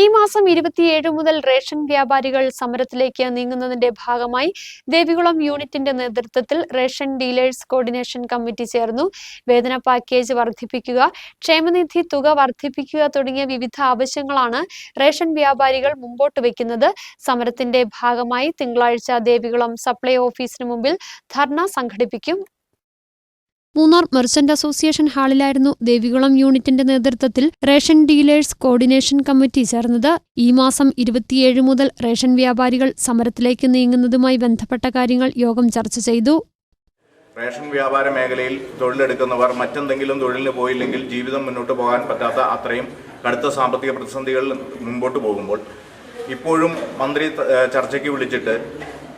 ഈ മാസം ഇരുപത്തിയേഴ് മുതൽ റേഷൻ വ്യാപാരികൾ സമരത്തിലേക്ക് നീങ്ങുന്നതിന്റെ ഭാഗമായി ദേവികുളം യൂണിറ്റിന്റെ നേതൃത്വത്തിൽ റേഷൻ ഡീലേഴ്സ് കോർഡിനേഷൻ കമ്മിറ്റി ചേർന്നു. വേതന പാക്കേജ് വർദ്ധിപ്പിക്കുക ക്ഷേമനിധി തുക വർദ്ധിപ്പിക്കുക തുടങ്ങിയ വിവിധ ആവശ്യങ്ങളാണ് റേഷൻ വ്യാപാരികൾ മുമ്പോട്ട് വെക്കുന്നത്. സമരത്തിന്റെ ഭാഗമായി തിങ്കളാഴ്ച ദേവികുളം സപ്ലൈ ഓഫീസിന് മുമ്പിൽ ധർണ സംഘടിപ്പിക്കും. മൂന്നാർ മെർച്ചന്റ് അസോസിയേഷൻ ഹാളിലായിരുന്നു ദേവികുളം യൂണിറ്റിന്റെ നേതൃത്വത്തിൽ റേഷൻ ഡീലേഴ്സ് കോർഡിനേഷൻ കമ്മിറ്റി ചേർന്നത്. ഈ മാസം ഇരുപത്തിയേഴ് മുതൽ റേഷൻ വ്യാപാരികൾ സമരത്തിലേക്ക് നീങ്ങുന്നതുമായി ബന്ധപ്പെട്ട കാര്യങ്ങൾ യോഗം ചർച്ച ചെയ്തു. റേഷൻ വ്യാപാര മേഖലയിൽ തൊഴിലെടുക്കുന്നവർ മറ്റെന്തെങ്കിലും തൊഴിലിന് പോയില്ലെങ്കിൽ ജീവിതം മുന്നോട്ട് പോകാൻ പറ്റാത്ത അത്രയും കടുത്ത സാമ്പത്തിക പ്രതിസന്ധികളിൽ മുമ്പോട്ട് പോകുമ്പോൾ ഇപ്പോഴും മന്ത്രി ചർച്ചയ്ക്ക് വിളിച്ചിട്ട്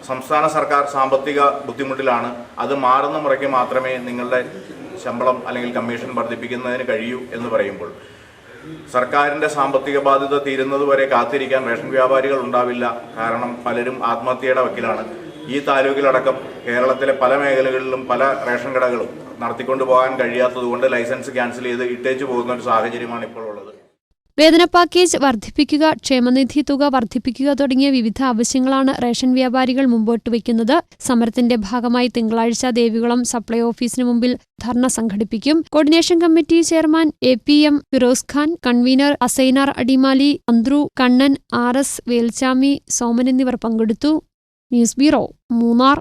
സംസ്ഥാന സർക്കാർ സാമ്പത്തിക ബുദ്ധിമുട്ടിലാണ്. അത് മാറുന്ന മുറയ്ക്ക് മാത്രമേ നിങ്ങളുടെ ശമ്പളം അല്ലെങ്കിൽ കമ്മീഷൻ വർദ്ധിപ്പിക്കുന്നതിന് കഴിയൂ എന്ന് പറയുമ്പോൾ. സർക്കാരിന്റെ സാമ്പത്തിക ബാധ്യത തീരുന്നതുവരെ കാത്തിരിക്കാൻ റേഷൻ വ്യാപാരികൾ ഉണ്ടാവില്ല. കാരണം പലരും ആത്മഹത്യയുടെ വക്കിലാണ്. ഈ താലൂക്കിലടക്കം കേരളത്തിലെ പല മേഖലകളിലും പല റേഷൻ കടകളും നടത്തിക്കൊണ്ടു പോകാൻ കഴിയാത്തതുകൊണ്ട് ലൈസൻസ് ക്യാൻസൽ ചെയ്ത് ഇട്ടേച്ചു പോകുന്ന ഒരു സാഹചര്യമാണ് ഇപ്പോൾ ഉള്ളത്. വേതന പാക്കേജ് വർദ്ധിപ്പിക്കുക ക്ഷേമനിധി തുക വർദ്ധിപ്പിക്കുക തുടങ്ങിയ വിവിധ ആവശ്യങ്ങളാണ് റേഷൻ വ്യാപാരികൾ മുമ്പോട്ട് വയ്ക്കുന്നത്. സമരത്തിന്റെ ഭാഗമായി തിങ്കളാഴ്ച ദേവികുളം സപ്ലൈ ഓഫീസിന് മുമ്പിൽ ധർണ സംഘടിപ്പിക്കും. Coordination committee chairman A P M Firoz Khan convener Asainar Adimali Anthru Kannan R S Velchami Soman എന്നിവർ പങ്കെടുത്തു. News bureau Munnar.